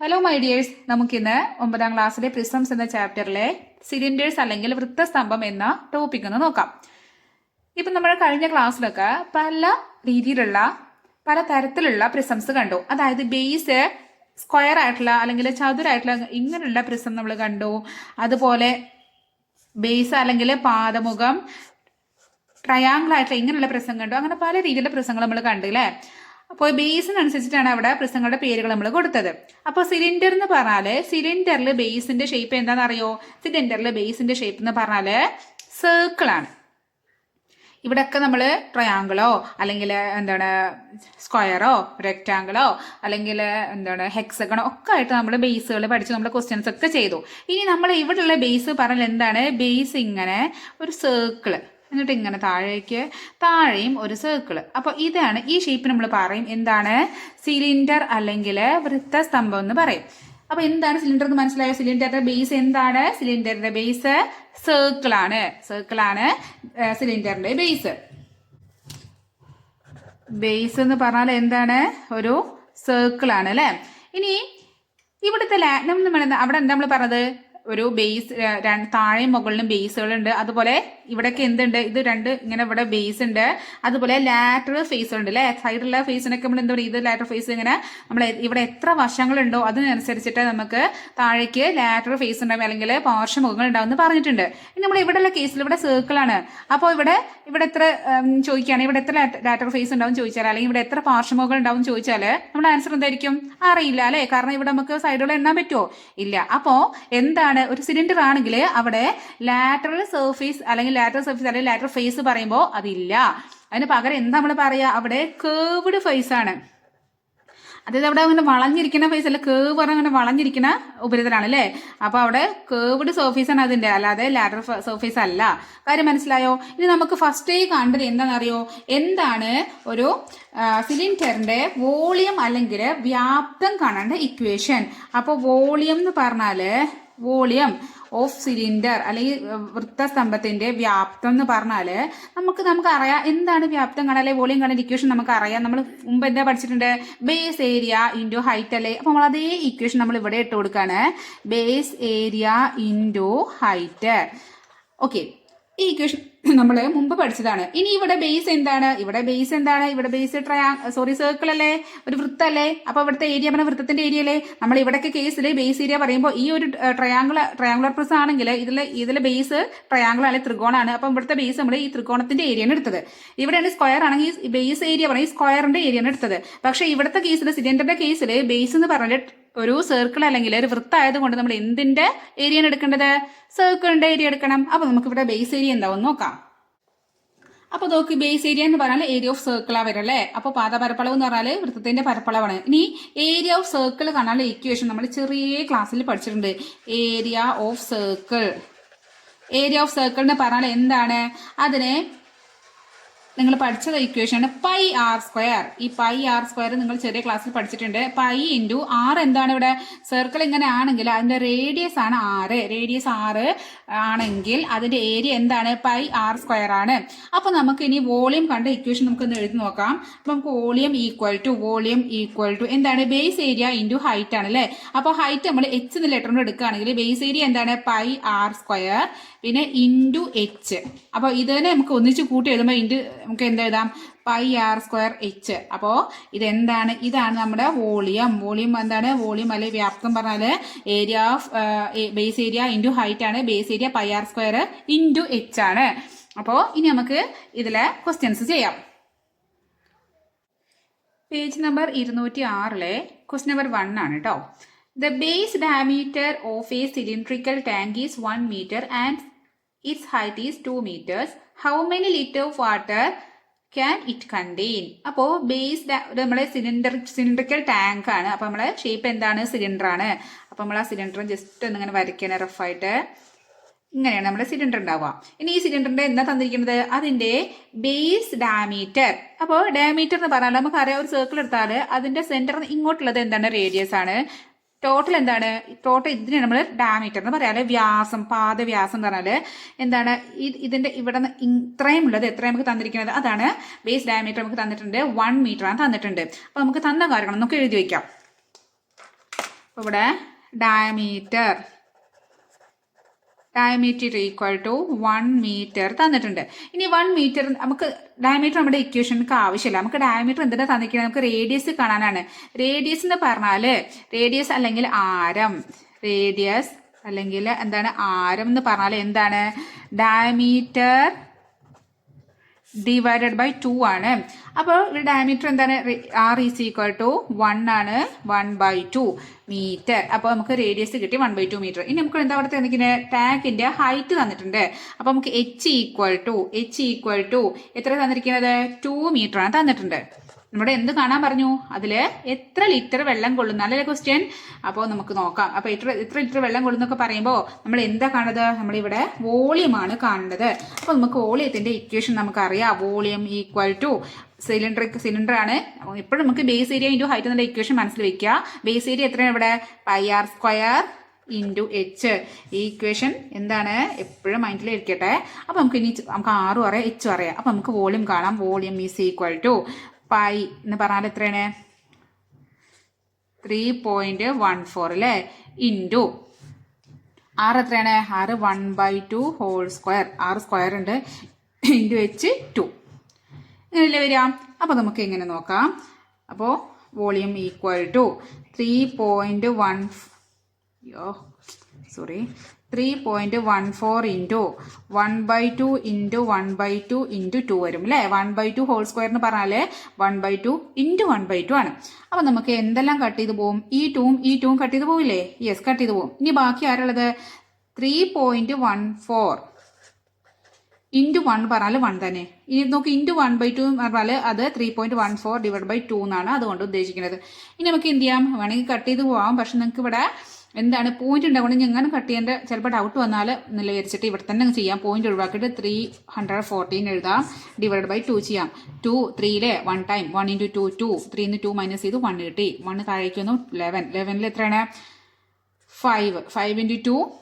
Hello my dears നമുക്കിന്ന് ഒമ്പതാം ക്ലാസ്സിലെ പ്രിസംസ് എന്ന ചാപ്റ്ററിലെ സിലിണ്ടേഴ്സ് അല്ലെങ്കിൽ വൃത്തസ്തംഭം എന്ന ടോപ്പിക് ഒന്ന് നോക്കാം. ഇപ്പം നമ്മൾ കഴിഞ്ഞ ക്ലാസ്സിലൊക്കെ പല രീതിയിലുള്ള പല തരത്തിലുള്ള പ്രിസംസ് കണ്ടു. അതായത് ബേസ് സ്ക്വയർ ആയിട്ടുള്ള അല്ലെങ്കിൽ ചതുരായിട്ടുള്ള ഇങ്ങനെയുള്ള പ്രിസം നമ്മൾ കണ്ടു. അതുപോലെ ബേസ് അല്ലെങ്കിൽ പാദമുഖം ട്രയാങ്കിൾ ആയിട്ടുള്ള ഇങ്ങനെയുള്ള പ്രസം കണ്ടു. അങ്ങനെ പല രീതിയിലുള്ള പ്രസംഗങ്ങൾ നമ്മൾ കണ്ടു അല്ലേ? അപ്പോൾ ബേസിനനുസരിച്ചിട്ടാണ് അവിടെ പ്രിസങ്ങളുടെ പേരുകൾ നമ്മൾ കൊടുത്തത്. അപ്പോൾ സിലിണ്ടർ എന്ന് പറഞ്ഞാൽ സിലിണ്ടറിൽ ബേസിന്റെ ഷേപ്പ് എന്താണെന്ന് അറിയോ സിലിണ്ടറിൽ ബേസിന്റെ ഷേപ്പ് എന്ന് പറഞ്ഞാൽ സർക്കിളാണ് ഇവിടെയൊക്കെ നമ്മൾ ട്രയാങ്കിളോ അല്ലെങ്കിൽ എന്താണ് സ്ക്വയറോ റെക്റ്റാങ്കിളോ അല്ലെങ്കിൽ എന്താണ് ഹെക്സഗണോ ഒക്കെ ആയിട്ട് നമ്മൾ ബേസുകൾ പഠിച്ച് നമ്മൾ ക്വസ്റ്റ്യൻസ് ഒക്കെ ചെയ്തു. ഇനി നമ്മൾ ഇവിടെയുള്ള ബേസ് പറഞ്ഞാൽ എന്താണ്? ബേസ് ഇങ്ങനെ ഒരു സർക്കിൾ എന്നിട്ട് ഇങ്ങനെ താഴേക്ക് താഴെയും ഒരു സർക്കിൾ അപ്പോൾ ഇതാണ് ഈ ഷേപ്പ് നമ്മൾ പറയും. എന്താണ്? സിലിണ്ടർ അല്ലെങ്കിൽ വൃത്തസ്തംഭം എന്ന് പറയും. അപ്പോൾ എന്താണ് സിലിണ്ടർ എന്ന് മനസ്സിലായോ? സിലിണ്ടറിന്റെ ബേസ് എന്താണ്? സിലിണ്ടറിന്റെ ബേസ് സർക്കിളാണ് സർക്കിളാണ് സിലിണ്ടറിന്റെ ബേസ് ബേസ് എന്ന് പറഞ്ഞാൽ എന്താണ്? ഒരു സർക്കിളാണ് അല്ലേ? ഇനി ഇവിടുത്തെ എന്ന് പറയുന്നത് അവിടെ എന്താ നമ്മൾ പറഞ്ഞത്? ഒരു ബേസ് താഴെയും മുകളിലും ബേസുകളുണ്ട് അതുപോലെ ഇവിടെയൊക്കെ എന്തുണ്ട്? ഇത് രണ്ട് ഇങ്ങനെ ഇവിടെ ബേസ് ഉണ്ട്. അതുപോലെ ലാറ്ററൽ ഫേസ് ഉണ്ട് അല്ലേ? സൈഡിലുള്ള ഫേസിനൊക്കെ നമ്മൾ എന്താ പറയുക ഇത് ലാറ്ററൽ ഫേസ് ഇങ്ങനെ നമ്മൾ ഇവിടെ എത്ര വശങ്ങളുണ്ടോ അതിനനുസരിച്ചിട്ട് നമുക്ക് താഴേക്ക് ലാറ്ററൽ ഫേസ് ഉണ്ടാവും അല്ലെങ്കിൽ പാർശ്വ മുഖങ്ങൾ ഉണ്ടാവും എന്ന് പറഞ്ഞിട്ടുണ്ട്. ഇനി നമ്മൾ ഇവിടെയുള്ള കേസിൽ ഇവിടെ സർക്കിളാണ് അപ്പോൾ ഇവിടെ ഇവിടെ എത്ര ചോദിക്കുകയാണ്. ഇവിടെ എത്ര ലാറ്ററൽ ഫേസ് ഉണ്ടാവും ചോദിച്ചാൽ അല്ലെങ്കിൽ ഇവിടെ എത്ര പാർശ്വ മുഖങ്ങൾ ഉണ്ടാവും ചോദിച്ചാൽ നമ്മുടെ ആൻസർ എന്തായിരിക്കും? അറിയില്ല അല്ലേ? കാരണം ഇവിടെ നമുക്ക് സൈഡുകൾ എണ്ണാൻ പറ്റുമോ? ഇല്ല. അപ്പോൾ എന്താണ് ഒരു സിലിണ്ടർ ആണെങ്കിൽ അവിടെ ലാറ്ററൽ സർഫീസ് അല്ലെങ്കിൽ ലാറ്ററൽ സർഫീസ് അല്ലെങ്കിൽ ലാറ്ററൽ ഫേസ് പറയുമ്പോൾ അതില്ല. അതിന് പകരം എന്താ നമ്മൾ പറയുക അവിടെ കേവ്ഡ് ഫേസ് ആണ്. അതായത് അവിടെ അങ്ങനെ വളഞ്ഞിരിക്കുന്ന ഫേസ് അല്ല കേവ് പറഞ്ഞ അങ്ങനെ വളഞ്ഞിരിക്കുന്ന ഉപരിതലാണ് അല്ലേ? അപ്പോൾ അവിടെ കേവ്ഡ് സർഫീസ് ആണ് അതിന്റെ അല്ലാതെ ലാറ്റർ സർഫീസ് അല്ല. കാര്യം മനസ്സിലായോ? ഇനി നമുക്ക് ഫസ്റ്റേ കണ്ടത് എന്താണെന്നറിയോ? എന്താണ് ഒരു സിലിണ്ടറിന്റെ വോളിയം അല്ലെങ്കിൽ വ്യാപ്തം കാണേണ്ട ഇക്വേഷൻ അപ്പോൾ വോളിയം എന്ന് പറഞ്ഞാൽ വോളിയം ഓഫ് സിലിണ്ടർ അല്ലെങ്കിൽ വൃത്തസ്തംഭത്തിന്റെ വ്യാപ്തം എന്ന് പറഞ്ഞാൽ നമുക്ക് നമുക്ക് അറിയാം എന്താണ് വ്യാപ്തം കാണാൻ അല്ലെങ്കിൽ വോളിയം കാണാൻ ഇക്വേഷൻ നമുക്ക് അറിയാം. നമ്മൾ മുമ്പ് എന്താ പഠിച്ചിട്ടുണ്ട്? ബേസ് ഏരിയ ഇന്റു ഹൈറ്റ് അല്ലേ? അപ്പോൾ നമ്മൾ അതേ ഇക്വേഷൻ നമ്മൾ ഇവിടെ ഇട്ട് കൊടുക്കുകയാണ് base area into height okay ഈ ഇക്വേഷൻ നമ്മൾ മുമ്പ് പഠിച്ചതാണ്. ഇനി ഇവിടെ ബേസ് എന്താണ്? ഇവിടെ ബേസ് എന്താണ്? ഇവിടെ ബേസ് ട്രയാ സോറി സർക്കിൾ അല്ലേ? ഒരു വൃത്തല്ലേ? അപ്പോൾ ഇവിടുത്തെ ഏരിയ പറഞ്ഞ വൃത്തത്തിന്റെ ഏരിയ അല്ലേ? നമ്മൾ ഇവിടൊക്കെ കേസിൽ ബേസ് ഏരിയ പറയുമ്പോൾ ഈ ഒരു ട്രയാങ്കുലർ ട്രയാങ്കുലർ പ്രസ് ആണെങ്കിൽ ഇതിൽ ഇതിലെ ബേസ് ട്രയാങ്കുലർ അല്ലെങ്കിൽ ത്രികോണാണ്. അപ്പം ഇവിടുത്തെ ബേസ് നമ്മൾ ഈ ത്രികോണത്തിന്റെ ഏരിയയാണ് എടുത്തത്. ഇവിടെയാണ് സ്ക്വയർ ആണെങ്കിൽ ബേസ് ഏരിയ പറഞ്ഞാൽ സ്ക്വയറിന്റെ ഏരിയയാണ് എടുത്തത്. പക്ഷേ ഇവിടുത്തെ കേസിൽ സിലിണ്ടറിന്റെ കേസിൽ ബേസ് എന്ന് പറഞ്ഞാൽ ഒരു സർക്കിൾ അല്ലെങ്കിൽ ഒരു വൃത്തായതുകൊണ്ട് നമ്മൾ എന്തിന്റെ ഏരിയയാണ് എടുക്കേണ്ടത്? സർക്കിളിന്റെ ഏരിയ എടുക്കണം. അപ്പൊ നമുക്ക് ഇവിടെ ബേസ് ഏരിയ എന്താവും നോക്കാം. അപ്പൊ നോക്കി ബേസ് ഏരിയ എന്ന് പറഞ്ഞാൽ ഏരിയ ഓഫ് സർക്കിളാ വരല്ലേ? അപ്പൊ പാത പരപ്പളവ് എന്ന് പറഞ്ഞാൽ വൃത്തത്തിന്റെ പരപ്പളവാണ്. ഇനി ഏരിയ ഓഫ് സർക്കിൾ കാണാനുള്ള ഇക്വേഷൻ നമ്മൾ ചെറിയ ക്ലാസ്സിൽ പഠിച്ചിട്ടുണ്ട്. Area of circle area of circle എന്ന് പറഞ്ഞാൽ എന്താണ്? അതിനെ നിങ്ങൾ പഠിച്ചത് ഇക്വേഷൻ പൈ ആർ സ്ക്വയർ ഈ പൈ ആർ സ്ക്വയർ നിങ്ങൾ ചെറിയ ക്ലാസ്സിൽ പഠിച്ചിട്ടുണ്ട്. പൈ ഇന്റു ആർ എന്താണ് ഇവിടെ? സർക്കിൾ ഇങ്ങനെ ആണെങ്കിൽ അതിന്റെ റേഡിയസ് ആണ് ആറ് റേഡിയസ് ആറ് ആണെങ്കിൽ അതിന്റെ ഏരിയ എന്താണ്? പൈ ആർ സ്ക്വയർ ആണ്. അപ്പോൾ നമുക്ക് ഇനി വോളിയം കണ്ട ഇക്വേഷൻ നമുക്കൊന്ന് എഴുതി നോക്കാം. അപ്പോൾ നമുക്ക് volume equal to volume equal to എന്താണ്? ബേസ് ഏരിയ ഇന്റു ഹൈറ്റ് ആണ് അല്ലേ? അപ്പോൾ ഹൈറ്റ് നമ്മൾ എച്ച് എന്ന ലെറ്റർ കൊണ്ട് എടുക്കുകയാണെങ്കിൽ ബേസ് ഏരിയ എന്താണ്? പൈ ആർ സ്ക്വയർ പിന്നെ ഇന്റു എച്ച് അപ്പോൾ ഇതിനെ നമുക്ക് ഒന്നിച്ച് കൂട്ടി എഴുതുമ്പോൾ ഇന്റു നമുക്ക് എന്ത് എഴുതാം? പൈ ആർ സ്ക്വയർ എച്ച് അപ്പോൾ ഇതെന്താണ്? ഇതാണ് നമ്മുടെ വോളിയം. വോളിയം എന്താണ്? വോളിയം അല്ലെങ്കിൽ വ്യാപ്തം പറഞ്ഞാൽ area of base area into height ആണ്. Base area pi R square into H ആണ്. അപ്പോൾ ഇനി നമുക്ക് ഇതിലെ ക്വസ്റ്റ്യൻസ് ചെയ്യാം. പേജ് നമ്പർ ഇരുന്നൂറ്റി ആറിലെ ക്വസ്റ്റ്യൻ നമ്പർ വൺ ആണ് കേട്ടോ the base diameter of a cylindrical tank is one metre and its height is two metres how many litre of water can it contain അപ്പോൾ ബേസ് നമ്മളെ cylinder cylindrical tank ആണ്. അപ്പോൾ നമ്മളെ shape എന്താണ്? Cylinder ആണ്. അപ്പോൾ നമ്മൾ ആ സിലിണ്ടർ ജസ്റ്റ് ഒന്നിങ്ങനെ വരയ്ക്കണം റഫായിട്ട്. ഇങ്ങനെയാണ് നമ്മുടെ സിലിണ്ടർ ഉണ്ടാവുക. ഇനി ഈ സിലിണ്ടറിന്റെ എന്താ തന്നിരിക്കുന്നത്? അതിന്റെ ബേസ് ഡയമീറ്റർ അപ്പോൾ ഡയമീറ്റർ എന്ന് പറഞ്ഞാൽ നമുക്കറിയാം ഒരു സർക്കിൾ എടുത്താൽ അതിന്റെ സെന്റർ ഇങ്ങോട്ടുള്ളത് എന്താണ്? റേഡിയസ് ആണ്. ടോട്ടൽ എന്താണ്? ടോട്ടൽ ഇതിന് നമ്മൾ ഡാമീറ്റർ എന്ന് പറയാം. വ്യാസം പാദവ്യാസം എന്ന് പറഞ്ഞാൽ എന്താണ്? ഇതിന്റെ ഇവിടെ നിന്ന് ഇത്രയും ഉള്ളത് എത്ര നമുക്ക് തന്നിരിക്കുന്നത്? അതാണ് ബേസ് ഡയമീറ്റർ നമുക്ക് തന്നിട്ടുണ്ട്. വൺ മീറ്റർ ആണ് തന്നിട്ടുണ്ട്. അപ്പോൾ നമുക്ക് തന്ന കാര്യങ്ങൾ നമുക്ക് എഴുതി വയ്ക്കാം. ഇവിടെ diameter diameter equal to one metre തന്നിട്ടുണ്ട്. ഇനി വൺ മീറ്റർ നമുക്ക് ഡയമീറ്റർ നമ്മുടെ ഇക്വേഷനുക്ക് ആവശ്യമില്ല. നമുക്ക് ഡയമീറ്റർ എന്തിനാ തന്നിരിക്കുന്നത്? നമുക്ക് റേഡിയസ് കാണാനാണ്. റേഡിയസ് എന്ന് പറഞ്ഞാൽ റേഡിയസ് അല്ലെങ്കിൽ ആരം. റേഡിയസ് അല്ലെങ്കിൽ എന്താണ്? ആരം എന്ന് പറഞ്ഞാൽ എന്താണ്? ഡയമീറ്റർ ഡിവൈഡഡ് ബൈ ടു ആണ്. അപ്പോൾ ഇവിടെ ഡയമീറ്റർ എന്താണ്? R is equal to one ആണ്. വൺ ബൈ ടു മീറ്റർ അപ്പോൾ നമുക്ക് റേഡിയസ് കിട്ടി വൺ ബൈ ടു മീറ്റർ ഇനി നമുക്ക് എന്താ അവിടെ തന്നിരിക്കുന്നത് ടാങ്കിന്റെ ഹൈറ്റ് തന്നിട്ടുണ്ട്. അപ്പോൾ നമുക്ക് H equal to H equal to എത്ര തന്നിരിക്കുന്നത്? ടു മീറ്റർ ആണ് തന്നിട്ടുണ്ട്. നമ്മുടെ എന്ത് കാണാൻ പറഞ്ഞു? അതിൽ എത്ര ലിറ്റർ വെള്ളം കൊള്ളുന്നു? അല്ലല്ലേ ക്വസ്റ്റ്യൻ? അപ്പോൾ നമുക്ക് നോക്കാം. അപ്പോൾ എത്ര എത്ര ലിറ്റർ വെള്ളം കൊള്ളുന്നൊക്കെ പറയുമ്പോൾ നമ്മൾ എന്താ കാണുന്നത്? നമ്മളിവിടെ വോളിയമാണ് കാണുന്നത്. അപ്പോൾ നമുക്ക് വോളിയത്തിന്റെ ഇക്വേഷൻ നമുക്കറിയാം. Volume equal to cylinder cylinder ആണ്. ഇപ്പോഴും നമുക്ക് ബേസ് ഏരിയ ഇന്റു ഹൈറ്റ് എന്നുള്ള ഇക്വേഷൻ മനസ്സിൽ വെക്കുക. ബേസ് ഏരിയ എത്രയാണ് ഇവിടെ? Pi R square into H ഈ ഇക്വേഷൻ എന്താണ്? എപ്പോഴും മൈൻഡിൽ ഇരിക്കട്ടെ. അപ്പോൾ നമുക്ക് ഇനി നമുക്ക് ആറും അറിയാം എച്ചും അറിയാം. അപ്പോൾ നമുക്ക് വോളിയം കാണാം. Volume is equal to pi എന്ന് പറഞ്ഞാൽ എത്രയാണ്? ത്രീ പോയിന്റ് വൺ ഫോർ അല്ലേ ഇന്റു ആറ് എത്രയാണ്? ആറ് one by two whole square r square ഉണ്ട്. ഇന്റു വെച്ച് ടു ഇങ്ങനെയല്ലേ വരിക? അപ്പോൾ നമുക്ക് എങ്ങനെ നോക്കാം. അപ്പോൾ volume equal to three point one അയ്യോ sorry three point one four into one by two into one by two into two വരും അല്ലേ one by two whole square എന്ന് പറഞ്ഞാൽ one by two into one by two ആണ്. അപ്പം നമുക്ക് എന്തെല്ലാം cut ചെയ്ത് പോകും ഈ ടൂവും ഈ ടൂവും കട്ട് ചെയ്ത് പോവില്ലേ? യെസ് കട്ട് ചെയ്ത് പോകും ഇനി ബാക്കി ആരുള്ളത്? Three point one four into one പറഞ്ഞാൽ വൺ തന്നെ. ഇനി നമുക്ക് ഇന്റു വൺ ബൈ ടു പറഞ്ഞാൽ അത് three point one four divide by two എന്നാണ് അതുകൊണ്ട് ഉദ്ദേശിക്കുന്നത്. ഇനി നമുക്ക് എന്ത് ചെയ്യാം? വേണമെങ്കിൽ കട്ട് ചെയ്ത് പോവാം. പക്ഷെ നിങ്ങൾക്ക് ഇവിടെ എന്താണ് പോയിന്റ് ഉണ്ടാവുകൊണ്ട് എങ്ങനെ കട്ട് ചെയ്യേണ്ട ചിലപ്പോൾ ഡൗട്ട് വന്നാൽ വിചാരിച്ചിട്ട് ഇവിടെ തന്നെ ചെയ്യാം. പോയിന്റ് ഒഴിവാക്കിയിട്ട് ത്രീ ഹൺഡ്രഡ് ഫോർട്ടീൻ എഴുതാം. ഡിവൈഡ് ബൈ ടു ചെയ്യാം. Two ത്രീയിലെ one time one into two two ത്രീന്ന് two minus ചെയ്ത് വൺ കിട്ടി. വൺ താഴേക്ക് വന്നു ലെവൻ ലെവനിൽ എത്രയാണ്? Five five into two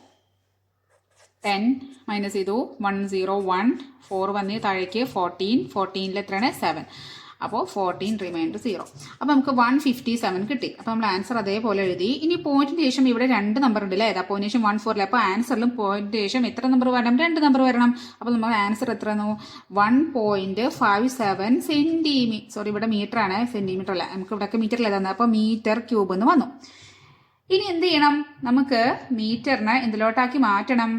ten minus ചെയ്തു. വൺ സീറോ വൺ ഫോർ വന്ന് താഴേക്ക് ഫോർട്ടീൻ ഫോർട്ടീനിൽ എത്രയാണ്? സെവൻ അപ്പോൾ ഫോർട്ടീൻ റിമൈൻഡർ സീറോ അപ്പോൾ നമുക്ക് വൺ ഫിഫ്റ്റി സെവൻ കിട്ടി. അപ്പോൾ നമ്മൾ ആൻസർ അതേപോലെ എഴുതി. ഇനി പോയിന്റിന് ശേഷം ഇവിടെ രണ്ട് നമ്പർ ഉണ്ട് അല്ലേ അപ്പോൾ ശേഷം വൺ ഫോറിൽ അപ്പോൾ ആൻസറിലും പോയിന്റിന് ശേഷം എത്ര നമ്പർ വരണം? രണ്ട് നമ്പർ വരണം. അപ്പോൾ നമ്മൾ ആൻസർ എത്ര വൺ പോയിന്റ് ഫൈവ് സെവൻ സെന്റിമീ സോറി ഇവിടെ മീറ്റർ ആണ്. സെന്റിമീറ്റർ അല്ല. നമുക്ക് ഇവിടെയൊക്കെ മീറ്ററിൽ തന്നെ അപ്പോൾ മീറ്റർ ക്യൂബ് എന്ന് വന്നു. ഇനി എന്ത് ചെയ്യണം? നമുക്ക് മീറ്ററിനെ എന്തിലോട്ടാക്കി മാറ്റണം?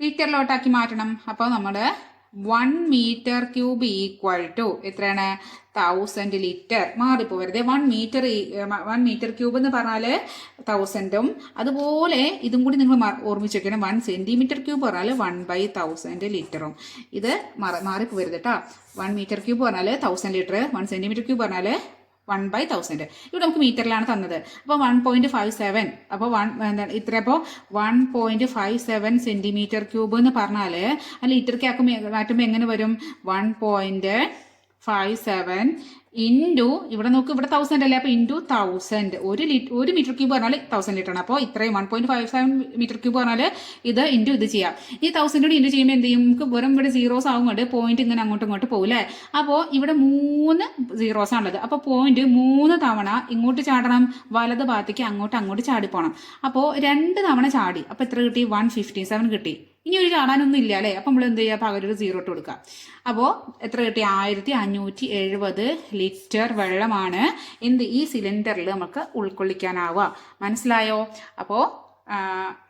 മീറ്ററിലോട്ടാക്കി മാറ്റണം. അപ്പോൾ നമ്മൾ one metre cube equal to എത്രയാണ്? Thousand litre മാറിപ്പോവരുത്. One metre one metre cube എന്ന് പറഞ്ഞാൽ തൗസൻഡും അതുപോലെ ഇതും കൂടി നിങ്ങൾ ഓർമ്മിച്ച് വെക്കണം. വൺ സെന്റിമീറ്റർ ക്യൂബ് പറഞ്ഞാൽ വൺ ബൈ തൗസൻഡ് ലിറ്ററും ഇത് മാറിപ്പോവരുത് കേട്ടോ. വൺ മീറ്റർ ക്യൂബ് പറഞ്ഞാൽ thousand litre one centimetre cube പറഞ്ഞാൽ ബൈ തൗസൻഡ് ഇവിടെ നമുക്ക് മീറ്ററിലാണ് തന്നത്. അപ്പോൾ വൺ പോയിന്റ് ഫൈവ് സെവൻ അപ്പോൾ വൺ എന്താണ് ഇത്ര? അപ്പോൾ one point five seven centimetre cube എന്ന് പറഞ്ഞാൽ ആ ആക്കുമ്പോൾ മാറ്റുമ്പോൾ എങ്ങനെ വരും? One point five seven into ഇവിടെ നോക്ക് ഇവിടെ തൗസൻഡ് അല്ലേ? അപ്പോൾ ഇന്റു തൗസൻഡ് ഒരു ലിറ്റർ ഒരു മീറ്റർ ക്യൂബ് പറഞ്ഞാൽ തൗസൻഡ് ലിറ്റർ ആണ് അപ്പോൾ ഇത്രയും one point five seven metre cube പറഞ്ഞാൽ ഇത് ഇന്റു ഇത് ചെയ്യാം. ഈ തൗസൻഡ് ഇന്റു ചെയ്യുമ്പോൾ എന്ത് ചെയ്യും? നമുക്ക് വെറും ഇവിടെ സീറോസ് ആകുന്നുണ്ട് പോയിന്റ് ഇങ്ങനെ അങ്ങോട്ടും ഇങ്ങോട്ട് പോകില്ലേ അപ്പോൾ ഇവിടെ മൂന്ന് സീറോസ് ആണുള്ളത്. അപ്പോൾ പോയിന്റ് മൂന്ന് തവണ ഇങ്ങോട്ട് ചാടണം വലത് ഭാഗത്തേക്ക് അങ്ങോട്ട് അങ്ങോട്ട് ചാടിപ്പോണം. അപ്പോൾ രണ്ട് തവണ ചാടി. അപ്പോൾ എത്ര കിട്ടി? വൺ കിട്ടി. ഇനി ഒരു കാണാനൊന്നും ഇല്ല അല്ലേ? അപ്പം നമ്മൾ എന്ത് ചെയ്യുക പകരൊരു സീറോ ഇട്ട് കൊടുക്കുക അപ്പോൾ എത്ര കിട്ടി? ആയിരത്തി അഞ്ഞൂറ്റി എഴുപത് ലിറ്റർ വെള്ളമാണ് എന്ത് ഈ സിലിണ്ടറിൽ നമുക്ക് ഉൾക്കൊള്ളിക്കാനാവുക. മനസ്സിലായോ? അപ്പോൾ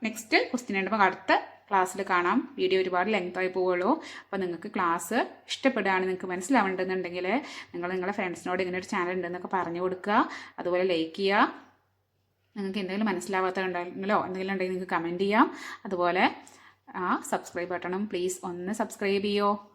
നെക്സ്റ്റ് ക്വസ്റ്റ്യൻ ഉണ്ടപ്പോൾ അടുത്ത ക്ലാസ്സിൽ കാണാം. വീഡിയോ ഒരുപാട് ലെങ്ത് ആയി പോവുള്ളൂ അപ്പോൾ നിങ്ങൾക്ക് ക്ലാസ് ഇഷ്ടപ്പെടുകയാണ് നിങ്ങൾക്ക് മനസ്സിലാവേണ്ടതെന്നുണ്ടെങ്കിൽ നിങ്ങൾ നിങ്ങളുടെ ഫ്രണ്ട്സിനോട് ഇങ്ങനെ ഒരു ചാനൽ ഉണ്ടെന്നൊക്കെ പറഞ്ഞു കൊടുക്കുക. അതുപോലെ ലൈക്ക് ചെയ്യുക. നിങ്ങൾക്ക് എന്തെങ്കിലും മനസ്സിലാവാത്ത ഉണ്ടെങ്കിലോ എന്തെങ്കിലും ഉണ്ടെങ്കിൽ നിങ്ങൾക്ക് കമന്റ് ചെയ്യാം. അതുപോലെ ആ സബ്സ്ക്രൈബ് ബട്ടണും പ്ലീസ് ഒന്ന് സബ്സ്ക്രൈബ് ചെയ്യോ.